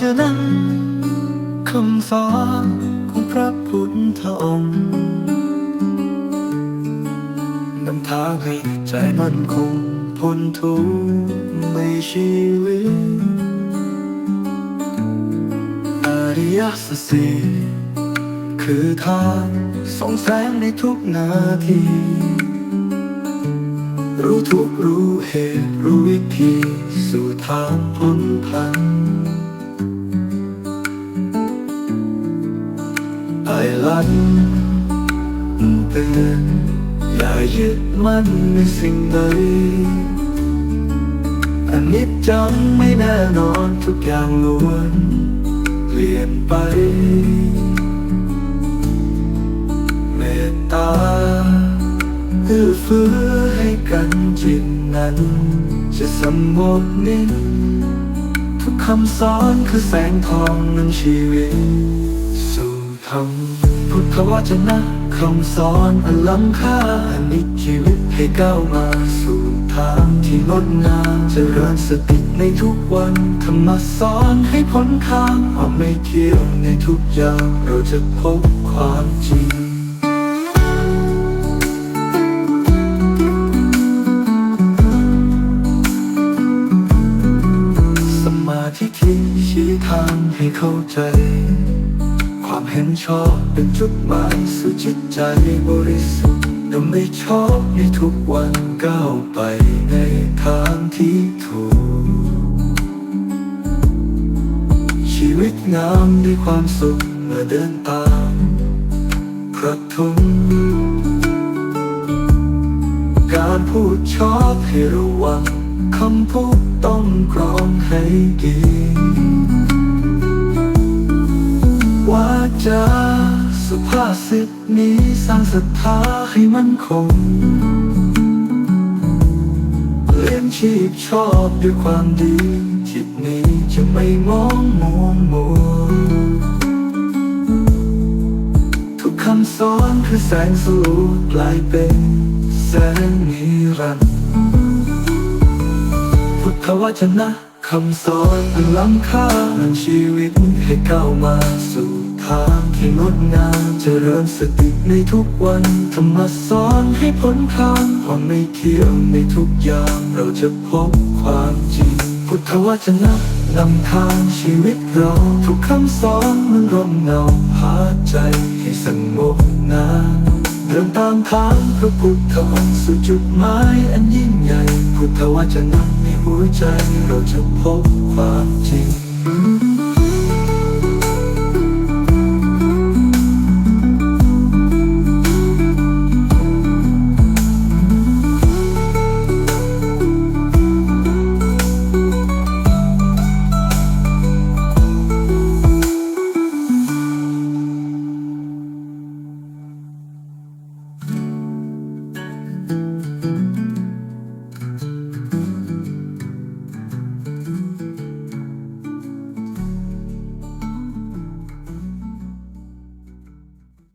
จนะคำสอนของพระพุทธองค์นำทางให้ใจมั่นคงพ้นทุกข์ในชีวิตอริยสัจสี่คือทางส่องแสงในทุกนาที รู้ทุกรู้เหตุรู้วิธี สู่ทางพ้นพัน นเตือนอย่ายึดมั่นในสิ่งใดอันนิจจังไม่แน่นอนทุกอย่างล้วนเปลี่ยนไปเมตตาเอื้อเฟื้อให้กันจิตนั้น จะสมบทนินทุกคำสอนคือแสงทองนำชีวิตสู่ธรรม ทธวจนะคำสอนอันล้ำค่าอันนี้ชีวิตให้ก้าวมาสู่ทางที่งดงามเจริญสติในทุกวันธรรมสอนให้พ้นข้ามความไม่เที่ยงในทุกอย่างเราจะพบความจริงสมาธิที่ชี้ทางให้เข้าใจ เห็นชอบเป็นจุดหมายสู่จิตใจบริสุทธิ์ดำไม่ชอบในทุกวันก้าวไปในทางที่ถูก ชีวิตงามด้วยความสุขเมื่อเดินตามพระทุนการพูดชอบให้ระวังคำพูดต้องกรองให้ดี ว่าจาสุภาษิตนี้สร้างศรัทธาให้มั่นคงเลี้ยงชีพชอบด้วยความดีจิตนี้จะไม่มองมัวมัวทุกคำสอนคือแสงสลูกลายเป็นแสงนิรันดร์พุทธวจนะคำสอนอันล้ำค่ามันชีวิตให้ก้าวมาสู่ ทางที่งดงามเจริญสติในทุกวันธรรมะสอนให้พ้นขามความไม่เที่ยงในทุกอย่างเราจะพบความจริง พุทธวจนะนำทางชีวิตเราทุกคำสอนมันร่มเงาพาใจให้สงบนาเดินตามทางพระพุทธองค์สู่จุดหมายอันยิ่งใหญ่ พุทธวจนะในหัวใจเราจะพบความจริง